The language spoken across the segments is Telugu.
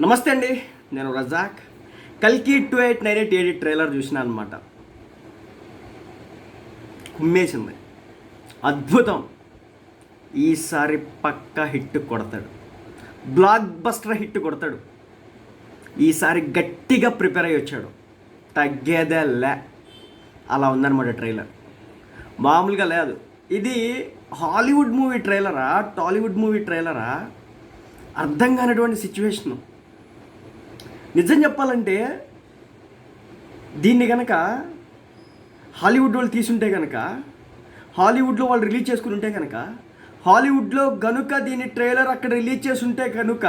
నమస్తే అండి నేను రజాక్. కల్కి two eight nine eight eight trailer చూసిన అనమాట కుమ్మేసింది. అద్భుతం. ఈసారి పక్క హిట్ కొడతాడు. బ్లాక్ బస్టర్ హిట్ కొడతాడు. ఈసారి గట్టిగా ప్రిపేర్ అయ్యి వచ్చాడు. తగ్గేదే లే అలా ఉందన్నమాట ట్రైలర్. మామూలుగా లేదు. ఇది హాలీవుడ్ మూవీ ట్రైలరా టాలీవుడ్ మూవీ ట్రైలరా? అర్థం కానటువంటి సిచ్యువేషను. నిజం చెప్పాలంటే దీన్ని కనుక హాలీవుడ్ వాళ్ళు తీసుంటే కనుక హాలీవుడ్లో వాళ్ళు రిలీజ్ చేసుకుని ఉంటే కనుక హాలీవుడ్లో గనుక దీని ట్రైలర్ అక్కడ రిలీజ్ చేసి ఉంటే కనుక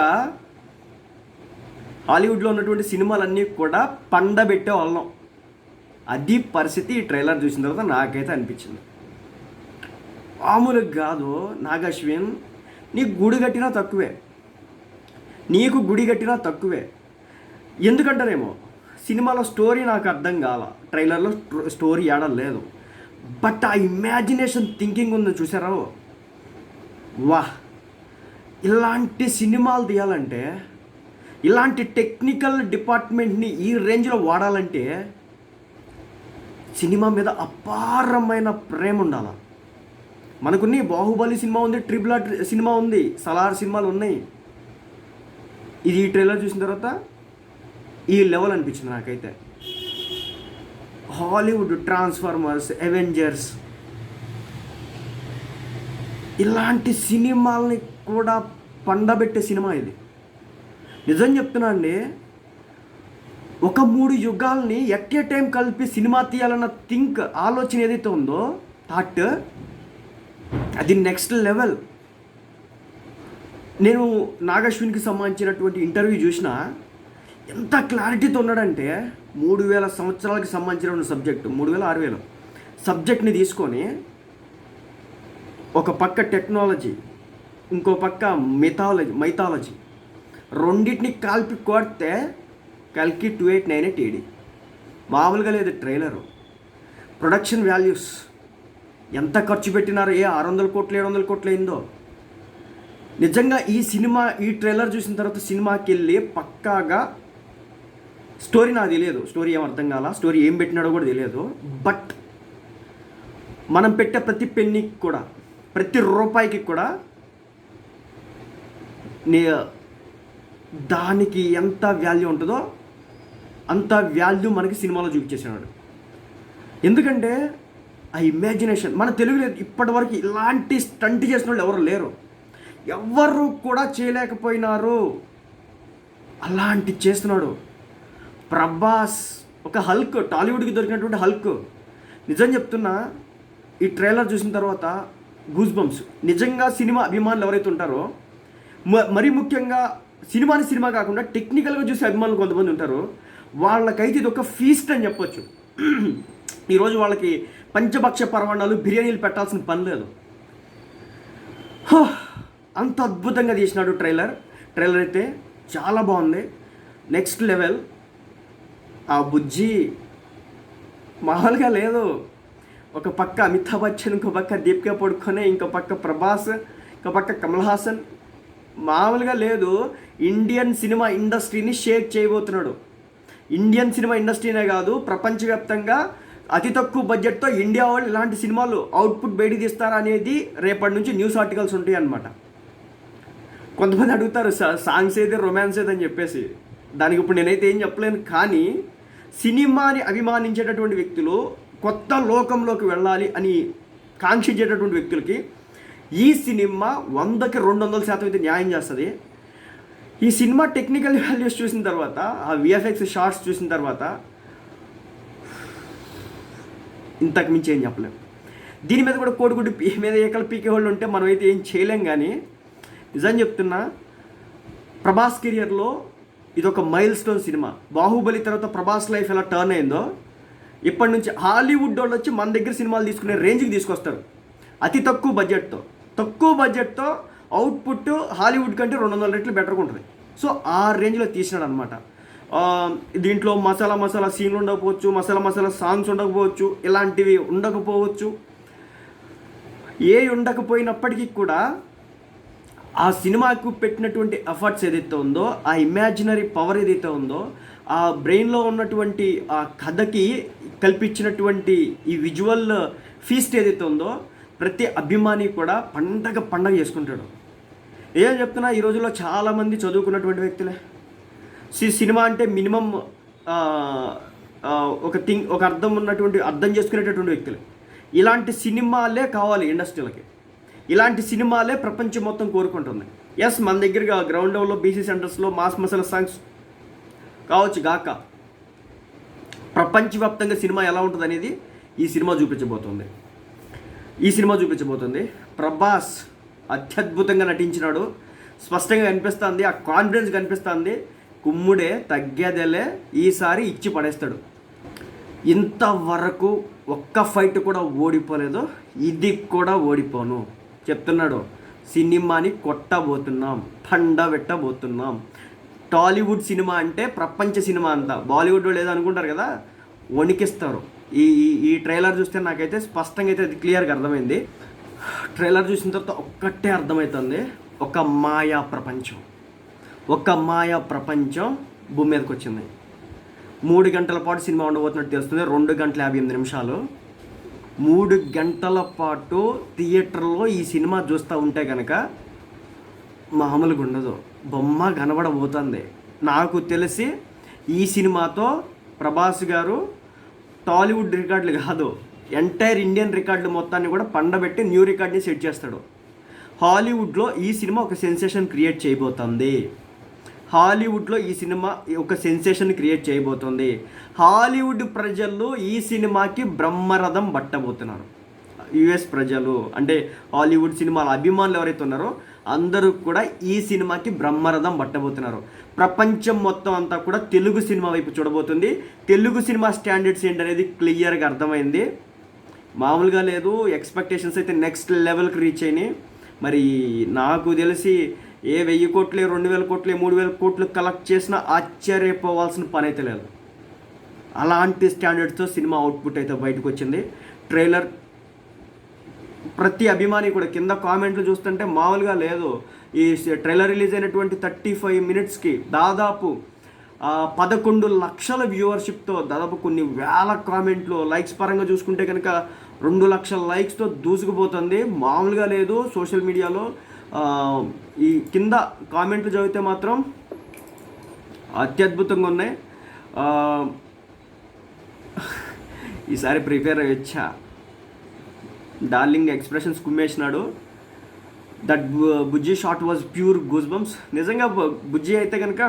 హాలీవుడ్లో ఉన్నటువంటి సినిమాలన్నీ కూడా పండబెట్టే వాళ్ళం. అది పరిస్థితి ఈ ట్రైలర్ చూసిన తర్వాత నాకైతే అనిపించింది. మామూలుగా కాదు నాగశ్విన్ నీకు గుడి కట్టినా తక్కువే. నీకు గుడి కట్టినా తక్కువే. ఎందుకంటారేమో? సినిమాలో స్టోరీ నాకు అర్థం కాల. ట్రైలర్లో స్టోరీ ఆడలేదు లేదు. బట్ ఆ ఇమాజినేషన్ థింకింగ్ ఉంది చూసారా? వాహ్! ఇలాంటి సినిమాలు తీయాలంటే ఇలాంటి టెక్నికల్ డిపార్ట్మెంట్ని ఈ రేంజ్లో వాడాలంటే సినిమా మీద అపారమైన ప్రేమ ఉండాలి. మనకున్ని బాహుబలి సినిమా ఉంది ట్రిపుల్ ఆర్ సినిమా ఉంది సలార్ సినిమాలు ఉన్నాయి. ఇది ఈ ట్రైలర్ చూసిన తర్వాత ఈ లెవెల్ అనిపించింది నాకైతే. హాలీవుడ్ ట్రాన్స్ఫార్మర్స్ అవెంజర్స్ ఇలాంటి సినిమాల్ని కూడా పండబెట్టే సినిమా ఇది. నిజం చెప్తున్నా అండి ఒక మూడు యుగాల్ని ఎట్ ఏ టైం కలిపి సినిమా తీయాలన్న థింక్ ఆలోచన ఏదైతే ఉందో థాట్ అది నెక్స్ట్ లెవెల్. నేను నాగశ్విన్కి సంబంధించినటువంటి ఇంటర్వ్యూ చూసిన ఎంత క్లారిటీతో ఉన్నాడంటే మూడు వేల సంవత్సరాలకి సంబంధించిన సబ్జెక్టు మూడు వేల ఆరు వేలు. సబ్జెక్ట్ని తీసుకొని ఒక పక్క టెక్నాలజీ ఇంకో పక్క మిథాలజీ మైథాలజీ రెండింటిని కలిపి కొడితే కల్కి two eight nine eight AD మామూలుగా లేదు ట్రైలరు ప్రొడక్షన్ వాల్యూస్ ఎంత ఖర్చు పెట్టినారో ఏ ఆరు వందల కోట్లు ఏడు వందల కోట్లు అయిందో. నిజంగా ఈ సినిమా ఈ ట్రైలర్ చూసిన తర్వాత సినిమాకి వెళ్ళి పక్కాగా స్టోరీ నాకు తెలియదు. స్టోరీ ఏం అర్థం కాల? స్టోరీ ఏం పెట్టినాడో కూడా తెలియదు. బట్ మనం పెట్టే ప్రతి పెన్నికి కూడా ప్రతి రూపాయికి కూడా నే దానికి ఎంత వాల్యూ ఉంటుందో అంత వాల్యూ మనకి సినిమాలో చూపించేసినాడు. ఎందుకంటే ఆ ఇమాజినేషన్ మన తెలుగులో ఇప్పటివరకు ఇలాంటి స్టంట్ చేసిన వాళ్ళు ఎవరు లేరు. ఎవరు కూడా చేయలేకపోయినారు. అలాంటి చేస్తున్నాడు. ప్రభాస్ ఒక హల్క్ టాలీవుడ్కి దొరికినటువంటి హల్క్. నిజం చెప్తున్నా ఈ ట్రైలర్ చూసిన తర్వాత గూస్ బంప్స్ నిజంగా సినిమా అభిమానులు ఎవరైతే ఉంటారో మ- మరీ ముఖ్యంగా సినిమాని సినిమా కాకుండా టెక్నికల్గా చూసే అభిమానులు కొంతమంది ఉంటారు. వాళ్ళకైతే ఇది ఒక ఫీస్ట్ అని చెప్పొచ్చు. ఈరోజు వాళ్ళకి పంచభక్ష పరమాణాలు బిర్యానీలు పెట్టాల్సిన పని లేదు. అంత అద్భుతంగా తీసినాడు ట్రైలర్. ట్రైలర్ అయితే చాలా బాగుంది. Next level. ఆ బుజ్జి మామూలుగా లేదు. ఒక పక్క అమితాబ్ బచ్చన్ ఇంకో పక్క దీపికా పడుకొని ఇంకో పక్క ప్రభాస్ ఇంకో పక్క కమల్ హాసన్. మామూలుగా లేదు. ఇండియన్ సినిమా ఇండస్ట్రీని షేక్ చేయబోతున్నాడు. ఇండియన్ సినిమా ఇండస్ట్రీనే కాదు ప్రపంచవ్యాప్తంగా అతి తక్కువ బడ్జెట్తో ఇండియా వాళ్ళు ఇలాంటి సినిమాలు అవుట్పుట్ బయటికి తీస్తారా అనేది రేపటి నుంచి న్యూస్ ఆర్టికల్స్ ఉంటాయి అనమాట కొంతమంది అడుగుతారు "సా- సాంగ్స్ ఏది రొమాన్స్ అయితే అని చెప్పేసి. దానికి ఇప్పుడు నేనైతే ఏం చెప్పలేను కానీ సినిమాని అభిమానించేటటువంటి వ్యక్తులు కొత్త లోకంలోకి వెళ్ళాలి అని కాంక్షించేటటువంటి వ్యక్తులకి ఈ సినిమా వందకి రెండు వందల శాతం అయితే న్యాయం చేస్తుంది. ఈ సినిమా టెక్నికల్ వాల్యూస్ చూసిన తర్వాత ఆ విఎఫ్ఎక్స్ షార్ట్స్ చూసిన తర్వాత ఇంతకు మించి ఏం చెప్పలేం. దీని మీద కూడా కోడిగుడ్డు మీద ఏకల పీకే వాళ్ళు ఉంటే మనం అయితే ఏం చేయలేం కానీ నిజం చెప్తున్నా ప్రభాస్ కెరియర్లో ఇది ఒక మైల్ స్టోన్ సినిమా. బాహుబలి తర్వాత ప్రభాస్ లైఫ్ ఎలా టర్న్ అయిందో ఇప్పటి నుంచి హాలీవుడ్ వాళ్ళు వచ్చి మన దగ్గర సినిమాలు తీసుకునే రేంజ్కి తీసుకొస్తారు. అతి తక్కువ బడ్జెట్తో తక్కువ బడ్జెట్తో అవుట్పుట్ హాలీవుడ్ కంటే రెండు వందల రెట్లు బెటర్గా ఉంటుంది. సో ఆ రేంజ్లో తీసినాడు అనమాట దీంట్లో మసాలా మసాలా సీన్లు ఉండకపోవచ్చు మసాలా మసాలా సాంగ్స్ ఉండకపోవచ్చు ఇలాంటివి ఉండకపోవచ్చు. ఏ ఉండకపోయినప్పటికీ కూడా ఆ సినిమాకు పెట్టినటువంటి ఎఫర్ట్స్ ఏదైతే ఉందో ఆ ఇమాజినరీ పవర్ ఏదైతే ఉందో ఆ బ్రెయిన్లో ఉన్నటువంటి ఆ కథకి కల్పించినటువంటి ఈ విజువల్ ఫీస్ట్ ఏదైతే ఉందో ప్రతి అభిమాని కూడా పండగ పండగ చేసుకుంటాడు. ఏం చెప్తున్నా ఈ రోజుల్లో చాలామంది చదువుకున్నటువంటి వ్యక్తులే. సి సినిమా అంటే మినిమం ఒక థింగ్ ఒక అర్థం ఉన్నటువంటి అర్థం చేసుకునేటటువంటి వ్యక్తులే. ఇలాంటి సినిమాలే కావాలి ఇండస్ట్రీలకి. ఇలాంటి సినిమాలే ప్రపంచం మొత్తం కోరుకుంటుంది. ఎస్ మన దగ్గరగా గ్రౌండ్ లెవెల్లో బీసీ సెంటర్స్లో మాస్ మసల సాంగ్స్ కావచ్చు గాక. ప్రపంచవ్యాప్తంగా సినిమా ఎలా ఉంటుంది అనేది ఈ సినిమా చూపించబోతుంది. ఈ సినిమా చూపించబోతుంది. ప్రభాస్ అత్యద్భుతంగా నటించినాడు. స్పష్టంగా కనిపిస్తుంది. ఆ కాన్ఫిడెన్స్ కనిపిస్తుంది. కుమ్ముడే తగ్గేదేలే ఈసారి ఇచ్చి పడేస్తాడు. ఇంతవరకు ఒక్క ఫైట్ కూడా ఓడిపోలేదు. ఇది కూడా ఓడిపోను. చెప్తున్నాడు. సినిమాని కొట్టబోతున్నాం పండ పెట్టబోతున్నాం. టాలీవుడ్ సినిమా అంటే ప్రపంచ సినిమా అంతా. బాలీవుడ్ వాళ్ళు ఏదో అనుకుంటారు కదా? వణికిస్తారు. ఈ ఈ- ఈ ట్రైలర్ చూస్తే నాకైతే స్పష్టంగా అయితే అది క్లియర్గా అర్థమైంది. ట్రైలర్ చూసిన తర్వాత ఒక్కటే అర్థమవుతుంది ఒక మాయా ప్రపంచం. ఒక మాయా ప్రపంచం భూమి మీదకి వచ్చింది. మూడు గంటల పాటు సినిమా ఉండబోతున్నట్టు తెలుస్తుంది. రెండు గంటల యాభై ఎనిమిది నిమిషాలు. మూడు గంటల పాటు థియేటర్లో ఈ సినిమా చూస్తూ ఉంటే కనుక మామూలుగా ఉండదు. బొమ్మ కనబడబోతుంది. నాకు తెలిసి ఈ సినిమాతో ప్రభాస్ గారు టాలీవుడ్ రికార్డులు కాదు ఎంటైర్ ఇండియన్ రికార్డులు మొత్తాన్ని కూడా పండబెట్టి న్యూ రికార్డ్ని సెట్ చేస్తాడు. హాలీవుడ్లో ఈ సినిమా ఒక సెన్సేషన్ క్రియేట్ చేయబోతుంది. హాలీవుడ్లో ఈ సినిమా ఒక సెన్సేషన్ క్రియేట్ చేయబోతుంది. హాలీవుడ్ ప్రజలు ఈ సినిమాకి బ్రహ్మరథం పట్టబోతున్నారు. యుఎస్ ప్రజలు అంటే హాలీవుడ్ సినిమాల అభిమానులు ఎవరైతే ఉన్నారో అందరూ కూడా ఈ సినిమాకి బ్రహ్మరథం పట్టబోతున్నారు. ప్రపంచం మొత్తం అంతా కూడా తెలుగు సినిమా వైపు చూడబోతుంది. తెలుగు సినిమా స్టాండర్డ్స్ ఏంటనేది క్లియర్గా అర్థమైంది. మామూలుగా లేదు ఎక్స్పెక్టేషన్స్ అయితే నెక్స్ట్ లెవెల్కి రీచ్ అయినాయి. మరి నాకు తెలిసి ఏ వెయ్యి కోట్లు రెండు వేల కోట్లు మూడు వేల కోట్లు కలెక్ట్ చేసినా ఆశ్చర్యపోవాల్సిన పని అయితే లేదు. అలాంటి స్టాండర్డ్స్తో సినిమా అవుట్పుట్ అయితే బయటకు వచ్చింది ట్రైలర్ ప్రతి అభిమాని కూడా కింద కామెంట్లు చూస్తుంటే మామూలుగా లేదు. ఈ ట్రైలర్ రిలీజ్ అయినటువంటి థర్టీ ఫైవ్ మినిట్స్కి దాదాపు పదకొండు లక్షల వ్యూవర్షిప్తో దాదాపు కొన్ని వేల కామెంట్లు లైక్స్ పరంగా చూసుకుంటే కనుక రెండు లక్షల లైక్స్తో దూసుకుపోతుంది. మామూలుగా లేదు సోషల్ మీడియాలో. ఈ కింద కామెంట్లు చదివితే మాత్రం అత్యద్భుతంగా ఉన్నాయి. ఈసారి ప్రిపేర్ అయ్యొచ్చా? Darling expressions కుమ్మేసినాడు. That Bujji shot was pure goose bumps నిజంగా బుజ్జి అయితే కనుక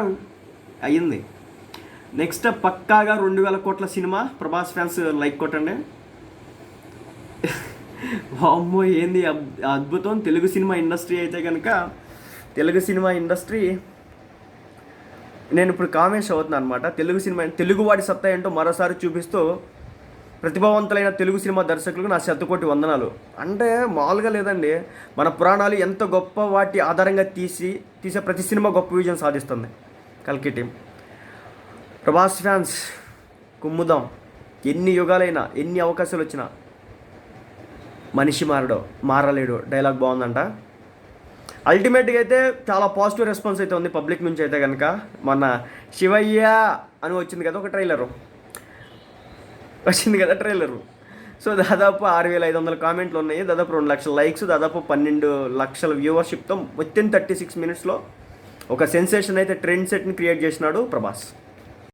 అయ్యింది. నెక్స్ట్ పక్కాగా రెండు వేల కోట్ల సినిమా ప్రభాస్ ఫ్యాన్స్ లైక్ కొట్టండి. వామ్మో ఏంది అద్భుతం. తెలుగు సినిమా ఇండస్ట్రీ అయితే కనుక తెలుగు సినిమా ఇండస్ట్రీ నేను ఇప్పుడు కామెంట్స్ అవుతున్నాను అనమాట తెలుగు సినిమా తెలుగువాడి సత్తా ఏంటో మరోసారి చూపిస్తూ ప్రతిభావంతులైన తెలుగు సినిమా దర్శకులకు నా శతకోటి వందనాలు. అంటే మామూలుగా లేదండి మన పురాణాలు ఎంత గొప్ప వాటి ఆధారంగా తీసి తీసే ప్రతి సినిమా గొప్ప విజయం సాధిస్తుంది. కల్కి టీం. ప్రభాస్ ఫ్యాన్స్ కుమ్ముదాం. ఎన్ని యుగాలైనా ఎన్ని అవకాశాలు వచ్చినా మనిషి మారడు మారలేడు. డైలాగ్ బాగుందంట. అల్టిమేట్గా అయితే చాలా పాజిటివ్ రెస్పాన్స్ అయితే ఉంది పబ్లిక్ నుంచి అయితే కనుక మన శివయ్య అని వచ్చింది కదా ఒక ట్రైలరు. వచ్చింది కదా ట్రైలరు. సో దాదాపు ఆరు వేల ఐదు వందల కామెంట్లు ఉన్నాయి. దాదాపు రెండు లక్షల లైక్స్ దాదాపు పన్నెండు లక్షల వ్యూవర్షిప్తో విత్ ఇన్ థర్టీ సిక్స్ మినిట్స్లో ఒక సెన్సేషన్ అయితే ట్రెండ్ సెట్ని క్రియేట్ చేసినాడు ప్రభాస్.